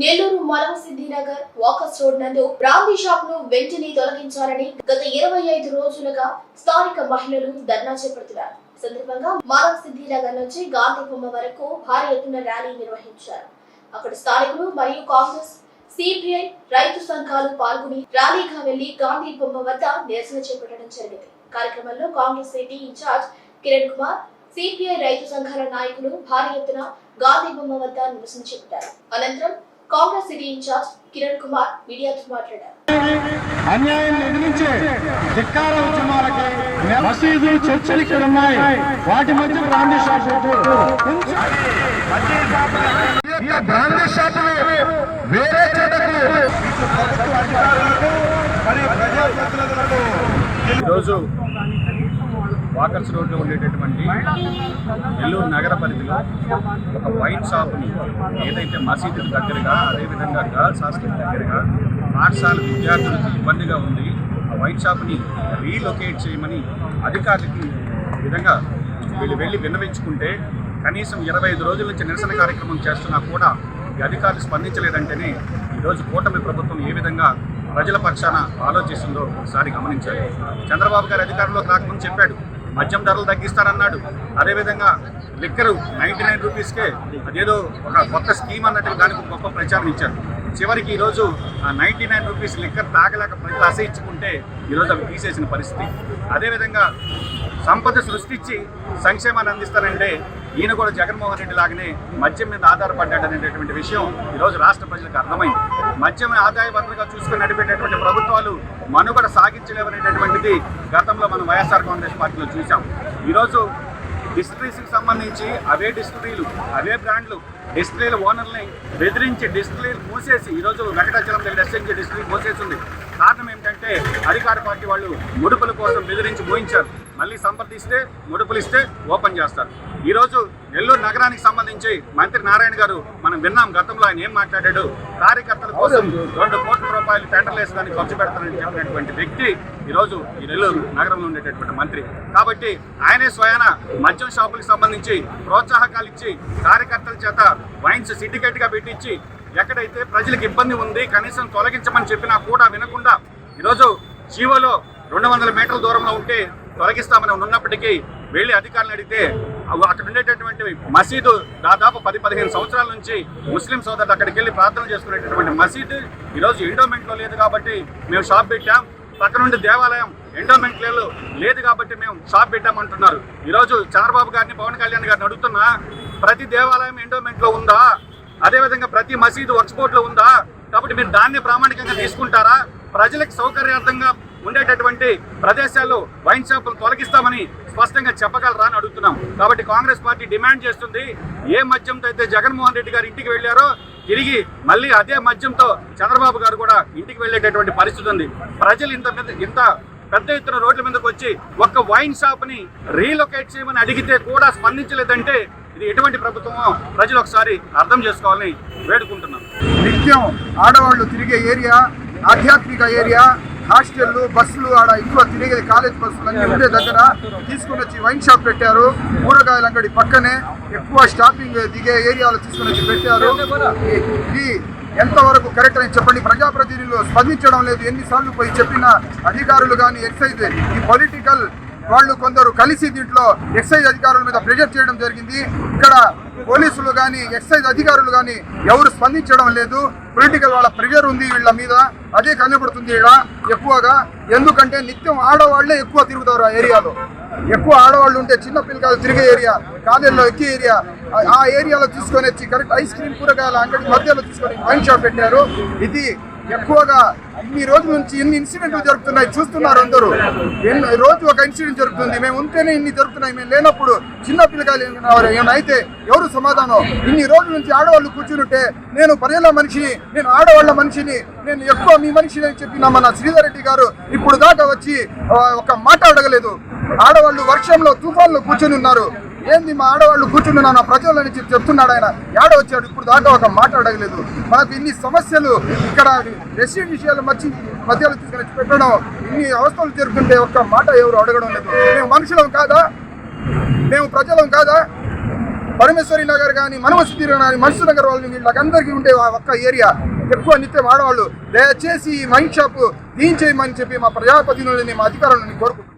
నెల్లూరు మలమసిద్ధి Nagar walkers road నందు brandy షాప్ను వెంటనే తొలగించాలని గత ఇరవై ఐదు రోజులుగా స్థానిక మహిళలు ధర్నా చేపడుతున్నారు. సందర్భంగా మానవ సిద్ధినగర్ నుంచి గాంధీ బొమ్మ వరకు భారీ ఎత్తున ర్యాలీ నిర్వహించారు. అక్కడ స్థానికులు మరియు కాంగ్రెస్ సిపిఐ రైతు సంఘాలు పాల్గొని ర్యాలీగా వెళ్ళి గాంధీ బొమ్మ వద్ద నిరసన చేపట్టడం జరిగింది. కార్యక్రమంలో Congress city incharge Kiran Kumar CPI రైతు సంఘాల నాయకులు భారీ ఎత్తున గాంధీ బొమ్మ వద్ద నిరసన చేపట్టారు. అనంతరం కాంగ్రెస్ సిటీ ఇన్ఛార్జ్ కిరణ్ కుమార్ మీడియాతో మాట్లాడారు. అన్యాయం ఎదిరించే ధిక్కార ఉద్యమాలకి మసీదు చర్చలు ఇక్కడ ఉన్నాయి. వాటి మధ్య బ్రాండీ షాప్ బ్రాండీ షాపులు వేరే చోటకు ఈరోజు వాకర్స్ రోడ్లో ఉండేటటువంటి నెల్లూరు నగర పరిధిలో ఒక వైన్ షాప్ని ఏదైతే మసీదు దగ్గరగా అదేవిధంగా గర్ల్స్ హాస్టల్ దగ్గరగా పాఠశాల విద్యార్థులకు ఇబ్బందిగా ఉంది ఆ వైన్ షాప్ని రీలొకేట్ చేయమని అధికారులకి విధంగా వీళ్ళు వెళ్ళి విన్నవించుకుంటే కనీసం ఇరవై ఐదు రోజుల నుంచి నిరసన కార్యక్రమం చేస్తున్నా కూడా ఈ అధికారులు స్పందించలేదంటేనే ఈరోజు కూటమి ప్రభుత్వం ఏ విధంగా ప్రజల పక్షాన ఆలోచిస్తుందో ఒకసారి గమనించాలి. చంద్రబాబు గారు అధికారంలోకి రాకముందు చెప్పాడు మద్యం ధరలు తగ్గిస్తారన్నాడు అదేవిధంగా లిక్కరు నైంటీ నైన్ రూపీస్కే అదేదో ఒక కొత్త స్కీమ్ అన్నట్టు దానికి గొప్ప ప్రచారం ఇచ్చారు. చివరికి ఈరోజు ఆ నైంటీ నైన్ రూపీస్ లిక్కర్ తాగలేక ప్రజలు అసహించుకుంటే ఈరోజు అవి తీసేసిన పరిస్థితి. అదేవిధంగా సంపద సృష్టించి సంక్షేమాన్ని అందిస్తారంటే ఈయన కూడా జగన్మోహన్ రెడ్డి లాగానే మద్యం మీద ఆధారపడ్డాడు అనేటటువంటి విషయం ఈరోజు రాష్ట్ర ప్రజలకు అర్థమైంది. మద్యం ఆదాయ భద్రంగా చూసుకుని నడిపేటటువంటి ప్రభుత్వాలు మనుగడ సాగించలేవనేటటువంటిది గతంలో మనం వైఎస్ఆర్ కాంగ్రెస్ పార్టీలో చూసాం ఈరోజు డిస్టిలరీస్కి సంబంధించి అవే డిస్టిలరీలు అవే బ్రాండ్లు డిస్టిలరీల ఓనర్ని బెదిరించి డిస్టిలరీలు మూసేసి ఈరోజు వెంకటాచలం దగ్గర ఎస్ఎన్జీ డిస్టిలరీ మూసేసింది. కారణం ఏమిటంటే అధికార పార్టీ వాళ్ళు ముడుపుల కోసం బెదిరించి మోయించారు. మళ్ళీ సంప్రదిస్తే ముడుపులు ఇస్తే ఓపెన్ చేస్తారు. ఈరోజు నెల్లూరు నగరానికి సంబంధించి మంత్రి నారాయణ గారు మనం విన్నాం గతంలో ఆయన ఏం మాట్లాడాడు? కార్యకర్తల కోసం రెండు కోట్ల రూపాయలు టెండర్లు వేసుకొని ఖర్చు పెడతానని చెప్పినటువంటి వ్యక్తి ఈరోజు ఈ నెల్లూరు నగరంలో ఉండేటటువంటి మంత్రి. కాబట్టి ఆయనే స్వయాన మద్యం షాపులకు సంబంధించి ప్రోత్సాహకాలు ఇచ్చి కార్యకర్తల చేత వైన్స్ సిండికేట్గా పెట్టించి ఎక్కడైతే ప్రజలకు ఇబ్బంది ఉంది కనీసం తొలగించమని చెప్పినా కూడా వినకుండా ఈరోజు జీవోలో రెండు వందల మీటర్ల దూరంలో ఉంటే తొలగిస్తామని ఉన్నప్పటికీ వెళ్ళి అధికారులను అడిగితే అక్కడ ఉండేటటువంటి మసీదు దాదాపు పది పదిహేను సంవత్సరాల నుంచి ముస్లిం సోదరులు అక్కడికి వెళ్ళి ప్రార్థన చేసుకునేటటువంటి మసీదు ఈరోజు ఎండోమెంట్లో లేదు కాబట్టి మేము షాప్ పెట్టాం. పక్క నుండి దేవాలయం ఎండోమెంట్ లేదు లేదు కాబట్టి మేము షాప్ పెట్టామంటున్నారు. ఈరోజు చంద్రబాబు గారిని పవన్ కళ్యాణ్ గారిని అడుగుతున్నా ప్రతి దేవాలయం ఎండోమెంట్లో ఉందా? అదేవిధంగా ప్రతి మసీదు వర్క్స్పోర్ట్లో ఉందా? కాబట్టి మీరు దాన్ని ప్రామాణికంగా తీసుకుంటారా? ప్రజలకు సౌకర్యార్థంగా ఉండేటటువంటి ప్రదేశాల్లో వైన్ షాపులు తొలగిస్తామని స్పష్టంగా చెప్పగలరా అని అడుగుతున్నాం. కాబట్టి కాంగ్రెస్ పార్టీ డిమాండ్ చేస్తుంది ఏ మద్యంతో అయితే జగన్మోహన్ రెడ్డి గారు ఇంటికి వెళ్ళారో తిరిగి మళ్ళీ అదే మద్యంతో చంద్రబాబు గారు కూడా ఇంటికి వెళ్ళేటటువంటి పరిస్థితి ఉంది. ప్రజలు ఇంత పెద్ద ఇంత పెద్ద ఎత్తున రోడ్ల మీదకి వచ్చి ఒక్క వైన్ షాప్ని రీలొకేట్ చేయమని అడిగితే కూడా స్పందించలేదంటే ఇది ఎటువంటి ప్రభుత్వమో ప్రజలు ఒకసారి అర్థం చేసుకోవాలని వేడుకుంటున్నాం. నిత్యం ఆడవాళ్ళు తిరిగే ఏరియా ఆధ్యాత్మిక ఏరియా హాస్టల్లు బస్సులు ఆడ ఎక్కువ తిరిగే కాలేజ్ బస్సులు అన్ని ఉండే దగ్గర తీసుకుని వచ్చి వైన్ షాప్ పెట్టారు. కూరగాయల అంగడి పక్కనే ఎక్కువ స్టాపింగ్ దిగే ఏరియాలో తీసుకుని వచ్చి పెట్టారు. ఇది ఎంతవరకు కరెక్ట్ అని చెప్పండి. ప్రజాప్రతినిధులు స్పందించడం లేదు. ఎన్నిసార్లు పోయి చెప్పిన అధికారులు కానీ ఎక్సైజ్ ఈ పొలిటికల్ వాళ్ళు కొందరు కలిసి దీంట్లో ఎక్సైజ్ అధికారుల మీద ప్రెజర్ చేయడం జరిగింది. ఇక్కడ పోలీసులు కానీ ఎక్సైజ్ అధికారులు కానీ ఎవరు స్పందించడం లేదు. పొలిటికల్ వాళ్ళ ప్రెజర్ ఉంది వీళ్ళ మీద. అదే కనబడుతుంది ఇక్కడ ఎక్కువగా. ఎందుకంటే నిత్యం ఆడవాళ్ళే ఎక్కువ తిరుగుతారు ఆ ఏరియాలో. ఎక్కువ ఆడవాళ్ళు ఉంటే చిన్న పిల్లకాయలు తిరిగే ఏరియా కాలేజీలో ఎక్కే ఏరియా. ఆ- ఆ ఏరియాలో తీసుకొని వచ్చి కరెక్ట్ ఐస్ క్రీమ్ కూరగాయల అంగడి మధ్యలో తీసుకొని వైన్ షాప్ పెట్టారు. ఇది ఎక్కువగా ఇన్ని రోజుల నుంచి ఇన్ని ఇన్సిడెంట్లు జరుగుతున్నాయి చూస్తున్నారు అందరూ. ఎన్ని రోజు ఒక ఇన్సిడెంట్ జరుగుతుంది. మేము ఉంటేనే ఇన్ని జరుగుతున్నాయి. మేము లేనప్పుడు చిన్న పిల్లకాయలు ఏమైనా ఏమైనా అయితే ఎవరు సమాధానం? ఇన్ని రోజుల నుంచి ఆడవాళ్ళు కూర్చుంటే నేను ప్రజల మనిషిని నేను ఆడవాళ్ళ మనిషిని నేను ఎక్కువ మీ మనిషిని అని చెప్పిన మన శ్రీధర్ రెడ్డి గారు ఇప్పుడు దాకా వచ్చి ఒక మాట అడగలేదు. ఆడవాళ్ళు వర్షంలో తుఫాన్లో కూర్చొని ఉన్నారు. ఏంది మా ఆడవాళ్ళు కూర్చుని నా ప్రజలని చెప్పి చెప్తున్నాడు ఆయన? ఏడ వచ్చాడు ఇప్పుడు దాకా ఒక మాట అడగలేదు. మనకు ఇన్ని సమస్యలు ఇక్కడ రెసిడెంట్ విషయాలు మర్చి మధ్యలో తీసుకొని పెట్టడం ఇన్ని అవస్థలు జరుగుతుంటే ఒక్క మాట ఎవరు అడగడం లేదు. మేము మనుషులం కాదా? మేము ప్రజలం కాదా? పరమేశ్వరి నగర్ కానీ మనమసిద్ధి కానీ మనసు నగర్ వాళ్ళు వీళ్ళకందరికీ ఉండే ఒక్క ఏరియా. ఎక్కువ నిత్యం ఆడవాళ్ళు దయచేసి ఈ మైండ్ షాప్ దీని చేయమని చెప్పి మా ప్రజాప్రతినిధులని మా అధికారులను కోరుకుంటున్నాను